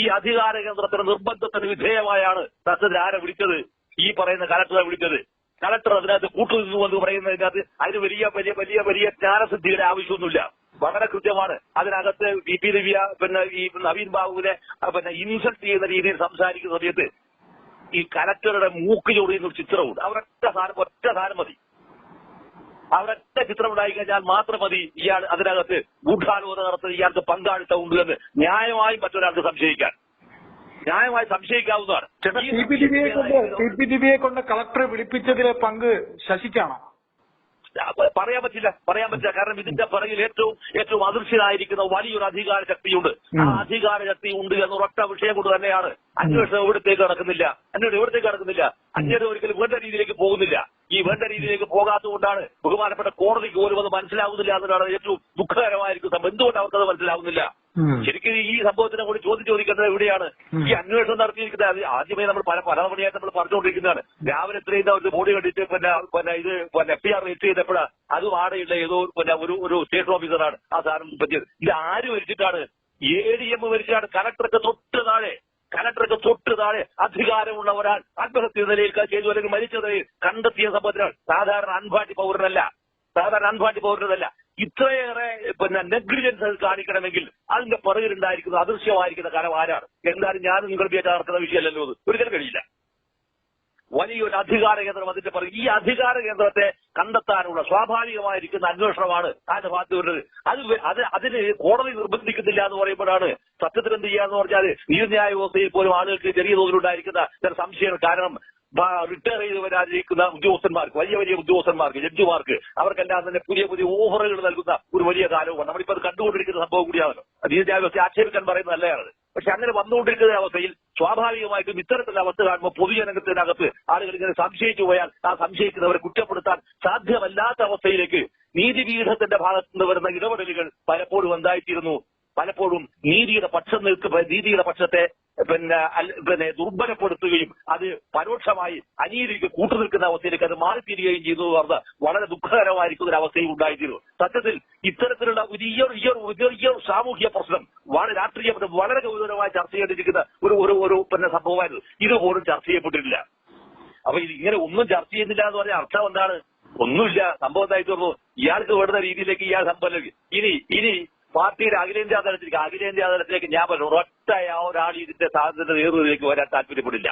ഈ അധികാര കേന്ദ്രത്തിന് നിർബന്ധത്തിന് വിധേയമായാണ് സത്യത്തിൽ ആരെ വിളിച്ചത്. ഈ പറയുന്ന കലക്ടറെ വിളിച്ചത്. കലക്ടർ അതിനകത്ത് കൂട്ടുനിന്നു എന്ന് പറയുന്നതിനകത്ത് അതിന് വലിയ വലിയ വലിയ വലിയ ജ്ഞാനസിദ്ധിയുടെ ആവശ്യമൊന്നുമില്ല. വളരെ കൃത്യമാണ്. അതിനകത്ത് വി പി രവിയ പിന്നെ ഈ നവീൻ ബാബുവിനെ പിന്നെ ഇൻസൾട്ട് ചെയ്യുന്ന രീതിയിൽ സംസാരിക്കുന്ന സമയത്ത് ഈ കലക്ടറുടെ മൂക്ക് ചൊടിയുന്ന ഒരു ചിത്രമുണ്ട്. അവരൊറ്റ സാധനം ഒറ്റ സാധനം മതി. അവരൊറ്റ ചിത്രം ഉണ്ടായി കഴിഞ്ഞാൽ മാത്രം മതി ഇയാൾ അതിനകത്ത് ഗൂഢാലോചന നടത്തുന്ന ഇയാൾക്ക് പങ്കാളിത്തം ഉണ്ട് എന്ന് ന്യായമായും മറ്റൊരാൾക്ക് സംശയിക്കാൻ. ന്യായമായി സംശയിക്കാവുന്നതാണ്. പി ഡിബിയെ കൊണ്ട് ടി പി ഡിബിയെ കൊണ്ട് കളക്ടറെ വിളിപ്പിച്ചതിലെ പങ്ക് ശശിക്കാണോ? പറയാൻ പറ്റില്ല പറയാൻ പറ്റില്ല. കാരണം ഇതിന്റെ പിറകിൽ ഏറ്റവും ഏറ്റവും അദൃശ്യനായിരിക്കുന്ന വലിയൊരു അധികാര ശക്തിയുണ്ട്. ആ. അധികാര ശക്തി ഉണ്ട് എന്ന ഒറ്റ വിഷയം കൊണ്ട് തന്നെയാണ് അന്വേഷണം എവിടത്തേക്ക് നടക്കുന്നില്ല. അന്വേഷണം എവിടത്തേക്ക് നടക്കുന്നില്ല? അന്വേഷണം ഒരിക്കലും വേണ്ട രീതിയിലേക്ക് പോകുന്നില്ല. ഈ വേണ്ട രീതിയിലേക്ക് പോകാത്തതുകൊണ്ടാണ് ബഹുമാനപ്പെട്ട കോടതിക്ക് പോലും അത് മനസ്സിലാവുന്നില്ല എന്നതാണ് ഏറ്റവും ദുഃഖകരമായിരിക്കും എന്തുകൊണ്ട് അവർക്കത് മനസ്സിലാവുന്നില്ല? ഉം. ശരിക്കും ഈ സംഭവത്തിനെ കൂടി ചോദ്യം ചോദിക്കുന്നത് എവിടെയാണ് ഈ അന്വേഷണം നടത്തിയിരിക്കുന്നത് അത് ആദ്യമേ നമ്മൾ പല പല മണിയായിട്ട് നമ്മൾ പറഞ്ഞുകൊണ്ടിരിക്കുന്നതാണ്. രാവിലെ ഇത്രയും ഒരു ബോഡി കണ്ടിട്ട് പിന്നെ പിന്നെ ഇത് പിന്നെ എഫ് ഐ ആർ രജിസ്റ്റർ ചെയ്തപ്പോഴാണ് അത് വാടയുള്ള ഏതോ പിന്നെ ഒരു ഒരു സ്റ്റേഷൻ ഓഫീസറാണ് ആ സാധനം പറ്റിയത്. ഇത് ആര് മരിച്ചിട്ടാണ് എ ഡി എം വരിച്ചാണ് കലക്ടർക്ക് തൊട്ട് താഴെ കലക്ടർക്ക് തൊട്ട് താഴെ അധികാരമുള്ള ഒരാൾ ആത്മഹത്യ നിലയിൽ ചെയ്തു അല്ലെങ്കിൽ മരിച്ച നിലയിൽ കണ്ടെത്തിയ സംഭവത്തിനാണ്. സാധാരണ അൺപാർട്ടി പൗരനല്ല. സാധാരണ അൺപാർട്ടി പൗരനല്ല. ഇത്രയേറെ പിന്നെ നെഗ്ലിജൻസ് കാണിക്കണമെങ്കിൽ അതിന്റെ പിറകിലുണ്ടായിരിക്കുന്ന അദൃശ്യമായിരിക്കുന്ന കരം ആരാണ്? എന്തായാലും ഞാനും നിങ്ങൾ നടക്കുന്ന വിഷയമല്ലല്ലോ അത് ഒരിക്കലും കഴിയില്ല. വലിയൊരു അധികാര കേന്ദ്രം അതിന്റെ പറയും ഈ അധികാര കേന്ദ്രത്തെ കണ്ടെത്താനുള്ള സ്വാഭാവികമായിരിക്കുന്ന അന്വേഷണമാണ് അതിന്റെ ഭാഗത്ത് വരുന്നത്. അത് അത് അതിന് കോടതി നിർബന്ധിക്കുന്നില്ല എന്ന് പറയുമ്പോഴാണ് സത്യത്തിൽ എന്ത് ചെയ്യാന്ന് പറഞ്ഞാൽ നീതിന്യായ വ്യവസ്ഥയിൽ പോലും ആളുകൾക്ക് ചെറിയ തോതിലുണ്ടായിരിക്കുന്ന ചില സംശയങ്ങൾ. കാരണം റിട്ടയർ ചെയ്ത് വരാതിരിക്കുന്ന ഉദ്യോഗസ്ഥന്മാർക്ക് വലിയ വലിയ ഉദ്യോഗസ്ഥന്മാർക്ക് ജഡ്ജിമാർക്ക് അവർക്കെല്ലാം തന്നെ പുതിയ പുതിയ ഓഫറുകൾ നൽകുന്ന ഒരു വലിയ കാലവുമാണ്. നമ്മളിപ്പോൾ കണ്ടുകൊണ്ടിരിക്കുന്ന സംഭവം കൂടിയാണല്ലോ. നീതിന്യായ വ്യവസ്ഥ ആക്ഷേപിക്കാൻ പറയുന്നത് നല്ലതാണ്. പക്ഷെ അങ്ങനെ വന്നുകൊണ്ടിരിക്കുന്ന അവസ്ഥയിൽ സ്വാഭാവികമായിട്ടും ഇത്തരത്തിലുള്ള അവസ്ഥ കാണുമ്പോൾ പൊതുജനത്തിനകത്ത് ആളുകൾ ഇങ്ങനെ സംശയിച്ചു പോയാൽ ആ സംശയിക്കുന്നവരെ കുറ്റപ്പെടുത്താൻ സാധ്യമല്ലാത്ത അവസ്ഥയിലേക്ക് നീതിപീഠത്തിന്റെ ഭാഗത്ത് നിന്ന് വരുന്ന ഇടപെടലുകൾ പലപ്പോഴും എന്തായിത്തീരുന്നു? പലപ്പോഴും നീതിയുടെ പക്ഷം നിൽക്കുന്ന നീതിയുടെ പക്ഷത്തെ പിന്നെ പിന്നെ ദുർബലപ്പെടുത്തുകയും അത് പരോക്ഷമായി അനീതിക്ക് കൂട്ടുനിൽക്കുന്ന അവസ്ഥയിലേക്ക് അത് മാറിത്തീരുകയും ചെയ്തു എന്ന് പറഞ്ഞാൽ വളരെ ദുഃഖകരമായിരിക്കുന്ന ഒരു അവസ്ഥയും ഉണ്ടായിത്തീരുന്നു സത്യത്തിൽ ഇത്തരത്തിലുള്ള ഒരു ഈ ഒരു- ഈ ഒരു- സാമൂഹ്യ പ്രശ്നം വളരെ രാഷ്ട്രീയ വളരെ ഗൗരവമായി ചർച്ച ചെയ്തിരിക്കുന്ന ഒരു ഒരു ഒരു പിന്നെ സംഭവമായിരുന്നു. ഇതുപോലും ചർച്ച ചെയ്യപ്പെട്ടിട്ടില്ല. അപ്പൊ ഇത് ഇങ്ങനെ ഒന്നും ചർച്ച ചെയ്യുന്നില്ല എന്ന് പറഞ്ഞ അർത്ഥം എന്താണ്? ഒന്നുമില്ല. സംഭവം എന്തായി തീർന്നു? ഇയാൾക്ക് വേണ്ടുന്ന രീതിയിലേക്ക് ഇയാൾ സംഭവം ഇനി ഇനി പാർട്ടിയുടെ അഖിലേന്ത്യാ തലത്തിലേക്ക് അഖിലേന്ത്യാ തലത്തിലേക്ക് ഞാൻ പറഞ്ഞു ഒരൊറ്റ ഒരാൾ ഇതിന്റെ സാധ്യത നേതൃത്വത്തിലേക്ക് വരാൻ താല്പര്യപ്പെടില്ല.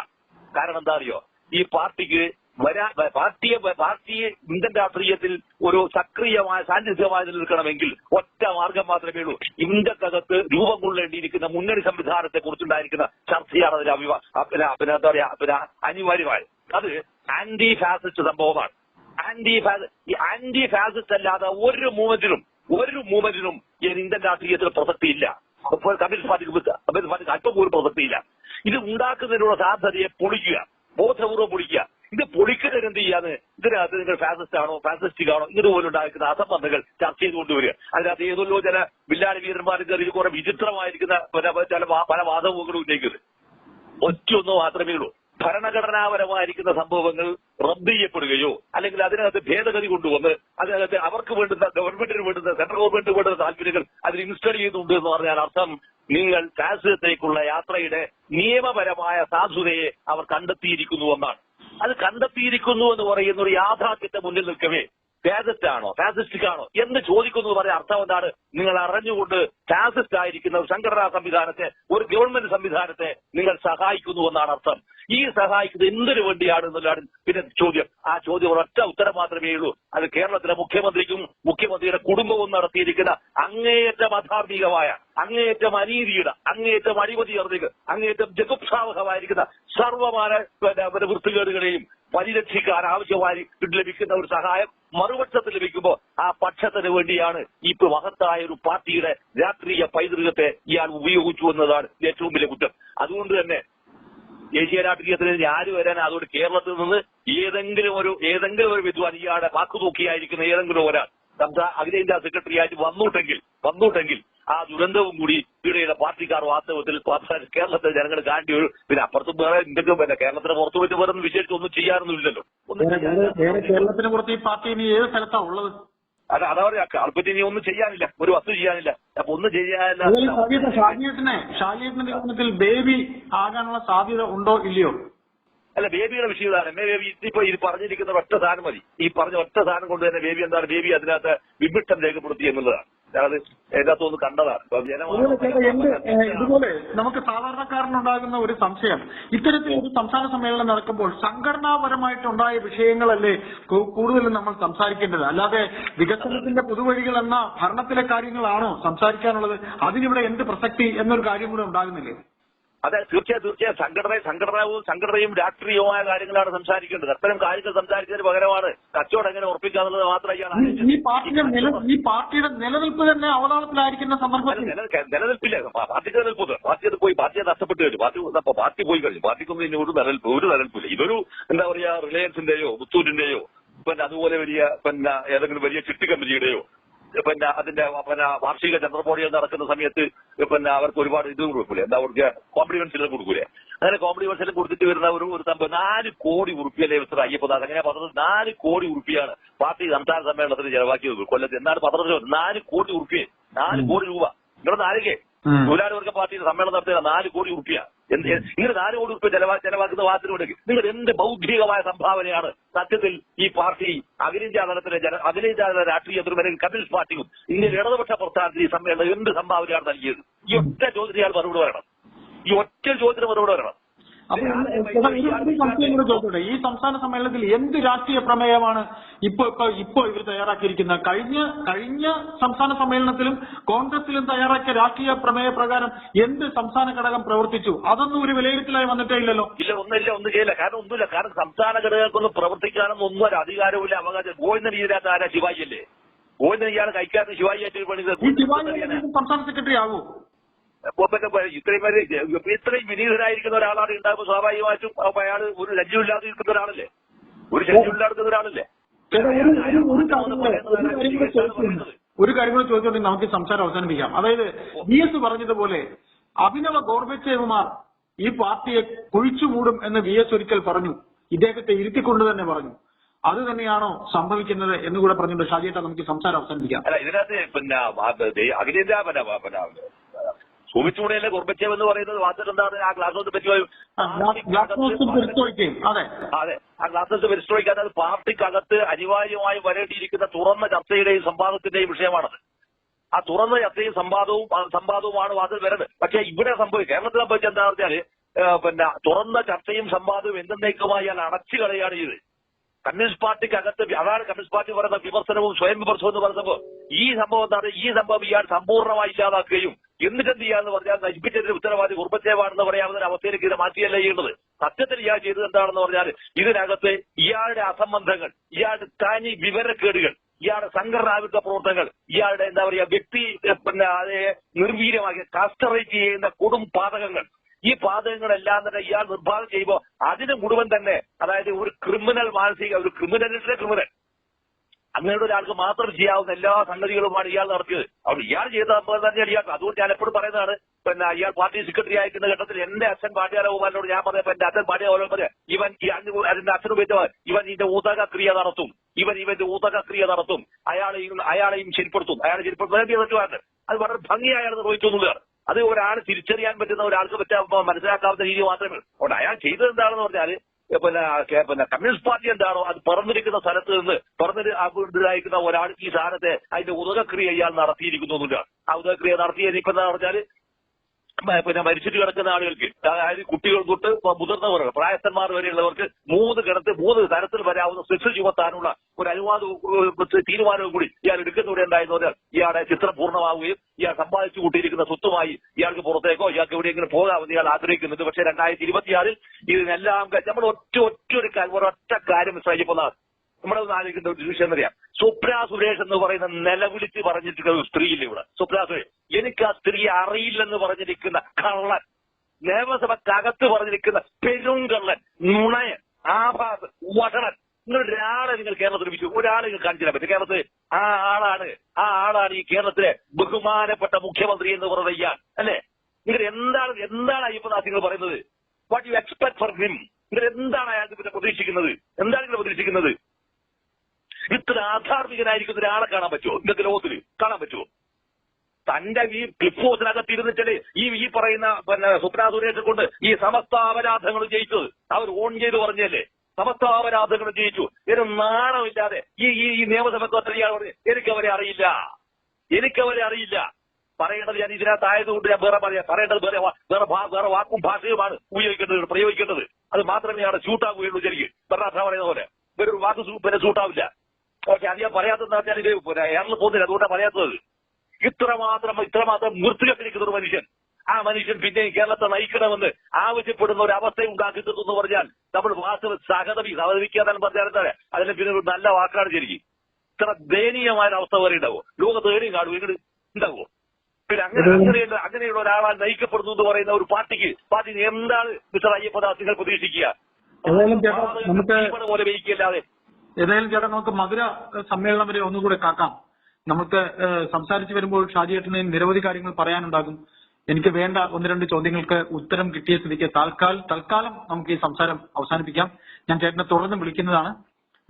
കാരണം എന്താ അറിയോ? ഈ പാർട്ടിക്ക് വരാ പാർട്ടിയെ പാർട്ടിയെ ഇന്ത്യൻ രാഷ്ട്രീയത്തിൽ ഒരു സക്രിയമായ സാന്നിധ്യമായി നിൽക്കണമെങ്കിൽ ഒറ്റ മാർഗം മാത്രമേ ഉള്ളൂ. ഇന്ത്യക്കകത്ത് രൂപം കൊള്ളേണ്ടിയിരിക്കുന്ന മുന്നണി സംവിധാനത്തെ കുറിച്ചുണ്ടായിരിക്കുന്ന ചർച്ചയാണ് അതിൽ അഭിവാ പിന്നെ എന്താ പറയാ പിന്നെ അനിവാര്യമായത് അത് ആന്റി ഫാസിസ്റ്റ് സംഭവമാണ്. ആന്റി ഫാസി ആന്റി ഫാസിസ്റ്റ് അല്ലാതെ ഒരു മൂവ്മെന്റിനും ഒരു മൂവ്മെന്റിനും ഇന്ത്യൻ രാഷ്ട്രീയത്തിൽ പ്രസക്തിയില്ല. ഇപ്പോൾ കമ്മ്യൂണിസ്റ്റ് പാർട്ടിക്ക് കമ്മ്യൂണിസ്റ്റ് പാർട്ടിക്ക് അല്പം പോലും പ്രസക്തിയില്ല. ഇത് ഉണ്ടാക്കുന്നതിനുള്ള സാധ്യതയെ പൊളിക്കുക. ബോധപൂർവം പൊളിക്കുക. ഇത് പൊളിക്കുന്നതിന് എന്ത് ചെയ്യാന്ന് ഇതിനകത്ത് നിങ്ങൾ ഫാസിസ്റ്റ് ആണോ ഫാസിസ്റ്റിക് ആണോ ഇതുപോലെ ഉണ്ടാക്കുന്ന അസംബന്ധങ്ങൾ ചർച്ച ചെയ്തുകൊണ്ടുവരിക അതിനകത്ത് ഏതല്ലോ ചില വില്ലാടി വീരന്മാർ കയറി കുറെ വിചിത്രമായിരിക്കുന്ന ചില പല വാദവും ഉന്നയിക്കുന്നത്. ഒറ്റയൊന്നു മാത്രമേ ഉള്ളൂ. ഭരണഘടനാപരമായിരിക്കുന്ന സംഭവങ്ങൾ റദ്ദ് ചെയ്യപ്പെടുകയോ അല്ലെങ്കിൽ അതിനകത്ത് ഭേദഗതി കൊണ്ടുവന്ന് അതിനകത്ത് അവർക്ക് വേണ്ടുന്ന ഗവൺമെന്റിന് വേണ്ടുന്ന സെൻട്രൽ ഗവൺമെന്റിന് വേണ്ടുന്ന താല്പര്യങ്ങൾ അതിൽ ഇൻസ്റ്റാൾ ചെയ്യുന്നുണ്ട് എന്ന് പറഞ്ഞാൽ അർത്ഥം നിങ്ങൾ കാശ്മീരത്തേക്കുള്ള യാത്രയുടെ നിയമപരമായ സാധുതയെ അവർ കണ്ടെത്തിയിരിക്കുന്നു എന്നാണ്. അത് കണ്ടെത്തിയിരിക്കുന്നു എന്ന് പറയുന്ന ഒരു യാഥാർത്ഥ്യത്തെ മുന്നിൽ നിൽക്കവേ. ഫാസിസ്റ്റ് ആണോ ഫാസിസ്റ്റിക് ആണോ എന്ന് ചോദിക്കുന്നു പറഞ്ഞ അർത്ഥം എന്താണ്? നിങ്ങൾ അറിഞ്ഞുകൊണ്ട് ഫാസിസ്റ്റ് ആയിരിക്കുന്ന ഒരു സംഘടനാ സംവിധാനത്തെ ഒരു ഗവൺമെന്റ് സംവിധാനത്തെ നിങ്ങൾ സഹായിക്കുന്നു എന്നാണ് അർത്ഥം. ഈ സഹായിക്കുന്നത് എന്തിനു വേണ്ടിയാണ് എന്നുള്ളതാണ് പിന്നെ ചോദ്യം. ആ ചോദ്യം ഒരൊറ്റ ഉത്തരം മാത്രമേ ഉള്ളൂ. അത് കേരളത്തിലെ മുഖ്യമന്ത്രിക്കും മുഖ്യമന്ത്രിയുടെ കുടുംബവും നടത്തിയിരിക്കുന്ന അങ്ങേയറ്റം അധാർമികമായ അങ്ങേയറ്റം അനീതിയുടെ അങ്ങേയറ്റം അഴിമതി അറിയുക അങ്ങേയറ്റം ജഗുപ്സാവഹമായിരിക്കുന്ന സർവമാന വൃത്തികേടുകളെയും പരിരക്ഷിക്കാൻ ആവശ്യമായി ലഭിക്കുന്ന ഒരു സഹായം മറുപക്ഷത്തിൽ ലഭിക്കുമ്പോൾ ആ പക്ഷത്തിന് വേണ്ടിയാണ് ഈ മഹത്തായ ഒരു പാർട്ടിയുടെ രാഷ്ട്രീയ പൈതൃകത്തെ ഇയാൾ ഉപയോഗിച്ചു എന്നതാണ് ഏറ്റവും വലിയ കുറ്റം. അതുകൊണ്ട് തന്നെ ദേശീയ രാഷ്ട്രീയത്തിൽ ഇനി ആര് വരാൻ അതുകൊണ്ട് കേരളത്തിൽ നിന്ന് ഏതെങ്കിലും ഒരു ഏതെങ്കിലും ഒരു വിദ്വാൻ ഇയാളെ വാക്കുതൂക്കിയായിരിക്കുന്ന ഏതെങ്കിലും ഒരാൾ. സംസ്ഥാന അഖിലേന്ത്യാ സെക്രട്ടറി ആയിട്ട് വന്നൂട്ടെങ്കിൽ വന്നൂട്ടെങ്കിൽ ആ ദുരന്തവും കൂടി പീഡയുടെ പാർട്ടിക്കാർ വാസ്തവത്തിൽ കേരളത്തിലെ ജനങ്ങൾ കാണേണ്ടി വരും പിന്നെ അപ്പുറത്തും വേറെ എന്തൊക്കെ പിന്നെ കേരളത്തിന് പുറത്തു പോയിട്ട് വേറെ ഒന്നും വിശേഷിച്ച് ഒന്നും ചെയ്യാനൊന്നും ഇല്ലല്ലോ. കേരളത്തിന് പുറത്ത് ഈ പാർട്ടി ഇനി ഏത് സ്ഥലത്താണ് ഉള്ളത്? അല്ല അതാ പറയാ കാൽപ്പറ്റി ഇനി ഒന്നും ചെയ്യാനില്ല ഒരു വസ്തു ചെയ്യാനില്ല. അപ്പൊ ഒന്നും ചെയ്യാനില്ല. ഷാജിയേട്ടനെ ഷാജിയേട്ടന്റെ ബേബി ആകാനുള്ള സാധ്യത ഉണ്ടോ ഇല്ലയോ? അല്ല ബേബിയുടെ വിഷയം ഇതാണ്. എന്നെ ബേബി ഇപ്പൊ ഈ പറഞ്ഞിരിക്കുന്ന ഒറ്റ സാധനം മതി. ഈ പറഞ്ഞ ഒറ്റ സാധനം കൊണ്ട് തന്നെ ബേബി എന്താണ് ബേബി അതിനകത്ത് വിമിട്ടം രേഖപ്പെടുത്തി എന്നുള്ളതാണ്. ഞാനത് അതിനകത്ത് ഒന്ന് കണ്ടതാണ് ഇതുപോലെ നമുക്ക് സാധാരണക്കാരനുണ്ടാകുന്ന ഒരു സംശയം. ഇത്തരത്തിൽ ഒരു സംസ്ഥാന സമ്മേളനം നടക്കുമ്പോൾ സംഘടനാപരമായിട്ടുണ്ടായ വിഷയങ്ങളല്ലേ കൂടുതലും നമ്മൾ സംസാരിക്കേണ്ടത്. അല്ലാതെ വികസനത്തിന്റെ പുതുവഴികൾ എന്ന ഭരണത്തിലെ കാര്യങ്ങളാണോ സംസാരിക്കാനുള്ളത്? അതിനിവിടെ എന്ത് പ്രസക്തി എന്നൊരു കാര്യം കൂടെ ഉണ്ടാകുന്നില്ലേ? അതെ തീർച്ചയായും തീർച്ചയായും. സംഘടന സംഘടനവും സംഘടനയും രാഷ്ട്രീയവുമായ കാര്യങ്ങളാണ് സംസാരിക്കേണ്ടത്. അത്തരം കാര്യങ്ങൾ സംസാരിക്കുന്നതിന് പകരമാണ് കച്ചവടം എങ്ങനെ ഉറപ്പിക്കാന്നുള്ളത് മാത്രമേ ഇയാൾ ഈ- പാർട്ടിയുടെ ഈ പാർട്ടിയുടെ നിലനിൽപ്പ് തന്നെ അവതാളത്തിലായിരിക്കുന്ന സന്ദർഭത്തിൽ. നില- നിലനിൽപ്പില്ല. പാർട്ടിക്ക് നിലനിൽപ്പ് പാർട്ടി അത് പോയി പാർട്ടിയെ നഷ്ടപ്പെട്ടു കഴിഞ്ഞു. പാർട്ടി അപ്പൊ പാർട്ടി പോയി കഴിഞ്ഞു. പാർട്ടിക്കൊന്നും ഇനി ഒരു നിലനിൽപ്പ് ഒരു നിലനിൽപ്പില്ല. ഇതൊരു എന്താ പറയാ റിലയൻസിന്റെയോ മുത്തൂറ്റിന്റെയോ പിന്നെ അതുപോലെ വലിയ പിന്നെ ഏതെങ്കിലും വലിയ ചിട്ടി കമ്പനിയുടെയോ പിന്നെ അതിന്റെ പിന്നെ വാർഷിക ചന്ദ്രപോടികൾ നടക്കുന്ന സമയത്ത് പിന്നെ അവർക്ക് ഒരുപാട് ഇത് കൊടുക്കൂലേ? എന്താ കൊടുക്കുക? കോംപ്ലിമെന്റ്സ് കൊടുക്കൂലേ? അങ്ങനെ കോംപ്ലിമെന്റ്സ് കൊടുത്തിട്ട് വരുന്ന ഒരു ഒരു സംഭവം നാല് കോടി ഉറുപ്പിയല്ലേ മിസ്റ്റർ അയ്യപ്പനാഥ് അങ്ങനെ പറഞ്ഞത്. നാല് കോടി ഉറുപ്പിയാണ് പാർട്ടി സംസ്ഥാന സമ്മേളനത്തിന് ചെലവാക്കിയത്. കൊല്ലത്ത് എന്നാണ് പത്രത്തിൽ നാല് കോടി ഉറുപ്പിയെ നാല് കോടി രൂപ. നിങ്ങളുടെ നാലുകെ. തൊഴിലാളി വർഗ പാർട്ടിയുടെ സമ്മേളനം നടത്തിയ നാല് കോടി ഉറുപ്പിയ എന്ത് ഇങ്ങനെ നാല് കോടി ഉറുപ്പിയ ചെലവാ ചെലവാക്കുന്ന വാർത്തയിലൂടെ നിങ്ങൾ എന്ത് ബൗദ്ധികമായ സംഭാവനയാണ് സത്യത്തിൽ ഈ പാർട്ടി അഖിലേന്ത്യാ തലത്തിലെ ജന അഖിലേന്ത്യാ തല രാഷ്ട്രീയ അല്ലെങ്കിൽ കമ്മ്യൂണിസ്റ്റ് പാർട്ടിയും ഇന്ത്യൻ ഇടതുപക്ഷ പ്രസ്ഥാനത്തിന് ഈ സമ്മേളനം എന്ത് സംഭാവനയാണ് നൽകിയത്? ഈ ഒറ്റ ചോദ്യത്തിന് മറുപടി വരണം ഈ ഒറ്റ ചോദ്യത്തിന് മറുപടി പറയണം. അപ്പൊ ചേട്ടാ, ഒരു ഒരു സംശയം കൂടെ ചോദിച്ചോട്ടെ ഈ സംസ്ഥാന സമ്മേളനത്തിൽ എന്ത് രാഷ്ട്രീയ പ്രമേയമാണ് ഇപ്പൊ ഇപ്പൊ ഇപ്പൊ ഇവർ തയ്യാറാക്കിയിരിക്കുന്നത്? കഴിഞ്ഞ കഴിഞ്ഞ സംസ്ഥാന സമ്മേളനത്തിലും കോൺഗ്രസിലും തയ്യാറാക്കിയ രാഷ്ട്രീയ പ്രമേയ പ്രകാരം എന്ത് സംസ്ഥാന ഘടകം പ്രവർത്തിച്ചു? അതൊന്നും ഒരു വിലയിരുത്തലായി വന്നിട്ടേ ഇല്ലല്ലോ. ഇല്ല ഒന്നില്ല ഒന്നും ചെയ്യില്ല. കാരണം ഒന്നുമില്ല. കാരണം സംസ്ഥാന ഘടകങ്ങൾക്കൊന്നും പ്രവർത്തിക്കാനൊന്നും ഒന്നും ഒരു അധികാരമില്ല അവകാശം. ഗോവിന്ദ രീതിയിലാത്ത ആരാ? ശിവാജി അല്ലേ? ഗോവിന്ദൻ ഇയാൾ കഴിക്കാത്ത ശിവാജി ആയിട്ട് പണിത് സംസ്ഥാന സെക്രട്ടറി ആകൂ പിന്നെ ഇത്രയും പേര് ഇത്രയും വിനീതനായിരിക്കുന്ന ഒരാളാണ് ഉണ്ടാകുമ്പോൾ സ്വാഭാവികമായിട്ടും അയാൾ ഒരു ലജ്ജമില്ലാതെ ഇരിക്കുന്ന ഒരാളല്ലേ? ഒരു ലജ്ജമില്ലാതെ ഇരിക്കുന്ന ഒരാളല്ലേ? ഒരു- കാര്യം കൂടെ- ചോദിച്ചുകൊണ്ട് നമുക്ക് സംസാരം അവസാനിപ്പിക്കാം. അതായത് ബി എസ് പറഞ്ഞതുപോലെ അഭിനവ ഗോർബച്ചേവുമാർ ഈ പാർട്ടിയെ കുഴിച്ചു മൂടും എന്ന് വി എസ് ഒരിക്കൽ പറഞ്ഞു. ഇദ്ദേഹത്തെ ഇരുത്തിക്കൊണ്ട് തന്നെ പറഞ്ഞു. അത് തന്നെയാണോ സംഭവിക്കുന്നത് എന്ന് കൂടെ പറഞ്ഞിട്ടുണ്ട് ഷാജിയേട്ടാ നമുക്ക് സംസാരം അവസാനിപ്പിക്കാം. അല്ല ഇതിനകത്ത് പിന്നെ അഖിലേന്ത്യാ സുമിച്ചൂടെയല്ലേ ഗോർബച്ചേവ് എന്ന് പറയുന്നത് എന്താണ് ആ ഗ്ലാസ്- ഗ്ലാസ് ഹൗസ് പറ്റി അതെ. അതെ. ആ ഹൗസ് പരിശ്രമിക്കാൻ അത് പാർട്ടിക്കകത്ത് അനിവാര്യമായി വരേണ്ടിയിരിക്കുന്ന തുറന്ന ചർച്ചയുടെയും സംവാദത്തിന്റെയും വിഷയമാണത്. ആ തുറന്ന ചർച്ചയും സംവാദവും സംവാദവുമാണ് വാതിൽ വരുന്നത് പക്ഷെ ഇവിടെ സംഭവിക്കും. കേരളത്തിൽ സംഭവിച്ചത് എന്താണെന്ന് വെച്ചാൽ ഏഹ്, പിന്നെ തുറന്ന ചർച്ചയും സംവാദവും എന്തെന്നേക്കുമായി അയാൾ അടച്ചു കളയാണ് ചെയ്ത് കമ്മ്യൂണിസ്റ്റ് പാർട്ടിക്കകത്ത് അതാണ് കമ്മ്യൂണിസ്റ്റ് പാർട്ടി പറയുന്ന വിമർശനവും സ്വയം വിമർശനവും എന്ന് പറയുന്ന സംഭവം. ഈ സംഭവം എന്താണ്? ഈ സംഭവം ഇയാൾ സമ്പൂർണമായി ഇല്ലാതാക്കുകയും എന്നിട്ട് എന്ത് ചെയ്യാന്ന് പറഞ്ഞാൽ നശിപ്പിച്ചതിന്റെ ഉത്തരവാദി കുർബച്ചേവാണെന്ന് പറയാവുന്ന അവസ്ഥയിലേക്ക് ഇത് മാറ്റിയല്ല ചെയ്യുന്നത് സത്യത്തിൽ ഇയാൾ ചെയ്തത് എന്താണെന്ന് പറഞ്ഞാൽ ഇതിനകത്ത് ഇയാളുടെ അസംബന്ധങ്ങൾ ഇയാളുടെ തനി വിവരക്കേടുകൾ ഇയാളുടെ സംഘടനാവിരുദ്ധ പ്രവർത്തനങ്ങൾ ഇയാളുടെ എന്താ പറയുക വ്യക്തി പിന്നെ അത് നിർവീര്യമാക്കി കാസ്റ്ററേറ്റ് ചെയ്യുന്ന കൊടും പാതകങ്ങൾ. ഈ പാതകങ്ങളെല്ലാം തന്നെ ഇയാൾ നിർഭാഗം ചെയ്യുമ്പോൾ അതിന് മുഴുവൻ തന്നെ അതായത് ഒരു ക്രിമിനൽ മാനസിക ഒരു ക്രിമിനലിന്റെ ക്രിമിനൽ. അങ്ങനെ ഒരാൾക്ക് മാത്രം ചെയ്യാവുന്ന എല്ലാ സംഗതികളുമാണ് ഇയാൾ നടത്തിയത്. അതുകൊണ്ട് ഇയാൾ ചെയ്ത സംഭവം തന്നെ ഇയാൾ അതുകൊണ്ട് ഞാൻ എപ്പോഴും പറയുന്നതാണ് പിന്നെ ഇയാൾ പാർട്ടി സെക്രട്ടറി ആയിരിക്കുന്ന ഘട്ടത്തിൽ എന്റെ അച്ഛൻ പാണ്ഡ്യാലോകുമാരനോട് ഞാൻ പറഞ്ഞപ്പോ എന്റെ അച്ഛൻ പറയാം ഇവൻ അതിന്റെ അച്ഛൻ ഉപയോഗിച്ച ഇവൻ ഇതിന്റെ ഊതക ക്രിയ നടത്തും. ഇവൻ ഇവന്റെ ഊതക ക്രിയ നടത്തും അയാളെയും അയാളെയും ശരിപ്പെടുത്തും. അയാളെ ശരിപ്പെടുത്തും. അത് വളരെ ഭംഗിയായി അയാൾ അത് ഒരാൾ തിരിച്ചറിയാൻ പറ്റുന്ന ഒരാൾക്ക് പറ്റാ മനസ്സിലാക്കാവുന്ന രീതി മാത്രമേ ഉള്ളൂ. അയാൾ ചെയ്തത് എന്താണെന്ന് പറഞ്ഞാൽ പിന്നെ പിന്നെ കമ്മ്യൂണിസ്റ്റ് പാർട്ടി എന്താണോ അത് പറന്നിരിക്കുന്ന സ്ഥലത്ത് നിന്ന് പറന്നിരിക്കുന്ന ഒരാൾ ഈ സാധനത്തെ അതിന്റെ ഉദകക്രിയ ഇയാൾ നടത്തിയിരിക്കുന്നു ആ ഉദകക്രിയ നടത്തിയത് മ- പിന്നെ മരിച്ചിട്ട് കിടക്കുന്ന ആളുകൾക്ക് അതായത് കുട്ടികൾ തൊട്ട് മുതിർന്നവർ പ്രായസ്ഥന്മാർ വരെയുള്ളവർക്ക് മൂന്ന് കിടത്ത് മൂന്ന് തരത്തിൽ വരാവുന്ന ശിക്ഷ ചുമത്താനുള്ള ഒരു അനുവാദവും ഏഹ്, തീരുമാനവും കൂടി ഇയാൾ എടുക്കുന്നവിടെ ഉണ്ടായെന്ന് പറഞ്ഞാൽ ഇയാളുടെ ചിത്രം പൂർണമാവുകയും ഇയാൾ സമ്പാദിച്ചു കൂട്ടിയിരിക്കുന്ന സ്വത്തുമായി ഇയാൾക്ക് പുറത്തേക്കോ ഇയാൾക്ക് എവിടെയെങ്കിലും പോകാമെന്ന് ഇയാൾ ആഗ്രഹിക്കുന്നുണ്ട്. പക്ഷേ രണ്ടായിരത്തി ഇരുപത്തിയാറിൽ ഇതിനെല്ലാം നമ്മൾ ഒറ്റ ഒറ്റ ഒരു കാര്യം ഒരൊറ്റ കാര്യം ശ്രമിക്കുന്നതാണ് നമ്മുടെ ഒന്ന് ആലോചിക്കുന്ന ഒരു വിഷയം എന്നറിയാം സ്വപ്ന സുരേഷ് എന്ന് പറയുന്ന നിലവിളിച്ച് പറഞ്ഞിട്ടുള്ള ഒരു സ്ത്രീയില്ല ഇവിടെ? സ്വപ്ന സുരേഷ്. എനിക്ക് ആ സ്ത്രീയെ അറിയില്ലെന്ന് പറഞ്ഞിരിക്കുന്ന കള്ളൻ നിയമസഭക്കകത്ത് പറഞ്ഞിരിക്കുന്ന പെരുങ്കള്ളൻ നുണയൻ ആഭാസ് വഷണൻ നിങ്ങൾ ഒരാളെ നിങ്ങൾ കേരളത്തിൽ വിളിച്ചു. ഒരാളെ നിങ്ങൾ കാണിച്ചു തരാൻ പറ്റും. കേരളത്തിൽ ആ ആളാണ് ആ ആളാണ് ഈ കേരളത്തിലെ ബഹുമാനപ്പെട്ട മുഖ്യമന്ത്രി എന്ന് പറയുന്ന ഇയാൾ അല്ലെ? നിങ്ങൾ എന്താണ് എന്താണ് അയ്യപ്പദാസ് നിങ്ങൾ പറയുന്നത്? What you expect for him നിങ്ങൾ എന്താണ് അയാൾക്ക് പിന്നെ പ്രതീക്ഷിക്കുന്നത്? എന്താണ് നിങ്ങൾ പ്രതീക്ഷിക്കുന്നത്? ഇത്ര ആധാർമികനായിരിക്കുന്ന ഒരാളെ കാണാൻ പറ്റുമോ? ഇന്നത്തെ ലോകത്തിൽ കാണാൻ പറ്റുമോ? തന്റെ ഈ ക്ലിഫ് ഹൗസിനകത്ത് ഇരുന്നിട്ടല്ലേ ഈ ഈ പറയുന്ന പിന്നെ സുപ്രാ സുരേഷെ കൊണ്ട് ഈ സമസ്ത അപരാധങ്ങൾ ജയിച്ചത്? അവർ ഓൺ ചെയ്ത് പറഞ്ഞല്ലേ? സമസ്ത അപരാധങ്ങൾ ജയിച്ചു. ഇതിന് നാണമില്ലാതെ ഈ ഈ ഈ നിയമസഭയ്ക്ക് അത്ര ഇയാൾ പറഞ്ഞു എനിക്കവരെ അറിയില്ല. എനിക്കവരെ അറിയില്ല. പറയേണ്ടത് ഞാൻ ഇതിനകത്ത് ആയതുകൊണ്ട് ഞാൻ വേറെ പറയാം. പറയേണ്ടത് വേറെ വേറെ വേറെ വാക്കും ഭാഷയുമാണ് ഉപയോഗിക്കേണ്ടത് പ്രയോഗിക്കേണ്ടത്. അത് മാത്രമേ അവിടെ ഷൂട്ടാകുകയുള്ളൂ ശരിക്കും. ബർണാഥ പറയുന്ന പോലെ വേറൊരു വാക്ക് പിന്നെ ഷൂട്ടാവില്ല ഓക്കെ അധികം പറയാത്തതെന്ന് പറഞ്ഞാൽ ഇത് എയറിൽ പോകുന്നില്ല. അതുകൊണ്ടാണ് പറയാത്തത്. ഇത്രമാത്രം ഇത്രമാത്രം വൃത്തികെട്ടിരിക്കുന്ന ഒരു മനുഷ്യൻ. ആ മനുഷ്യൻ പിന്നെ കേരളത്തെ നയിക്കണമെന്ന് ആവശ്യപ്പെടുന്ന ഒരു അവസ്ഥ ഉണ്ടാക്കി എന്ന് പറഞ്ഞാൽ നമ്മൾ വാസ്തവ സഹതവി സഹതവിക്കാതെ പറഞ്ഞാൽ എന്താ പറയാ? അതിന് പിന്നെ ഒരു നല്ല വാക്കാണ് ശരിക്കും. ഇത്ര ദയനീയമായ അവസ്ഥ വരെ ഉണ്ടാവോ? ലോകത്ത് ഏടിയും കാണും ഇങ്ങോട്ട് ഉണ്ടാവോ? പിന്നെ അങ്ങനെ അങ്ങനെയുള്ള അങ്ങനെയുള്ള ഒരാളാൽ നയിക്കപ്പെടുന്നു എന്ന് പറയുന്ന ഒരു പാർട്ടിക്ക് പാർട്ടി എന്താണ് മിസ്റ്റർ അയ്യപ്പദാസ് നിങ്ങൾ പ്രതീക്ഷിക്കുക? പോലെ വഹിക്കല്ലാതെ ഏതായാലും ചേട്ടാ നമുക്ക് മധുര സമ്മേളനം വരെ ഒന്നുകൂടെ കാക്കാം. നമുക്ക് സംസാരിച്ചു വരുമ്പോൾ ഷാജിയേട്ടന് നിരവധി കാര്യങ്ങൾ പറയാനുണ്ടാകും. എനിക്ക് വേണ്ട ഒന്ന് രണ്ട് ചോദ്യങ്ങൾക്ക് ഉത്തരം കിട്ടിയ സ്ഥിതിക്ക് താൽക്കാൽ തൽക്കാലം നമുക്ക് ഈ സംസാരം അവസാനിപ്പിക്കാം. ഞാൻ ചേട്ടനെ തുടർന്ന് വിളിക്കുന്നതാണ്.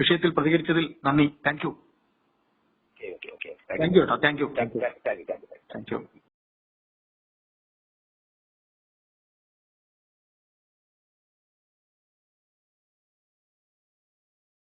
വിഷയത്തിൽ പ്രതികരിച്ചതിൽ നന്ദി. Thank you thank you thank you thank you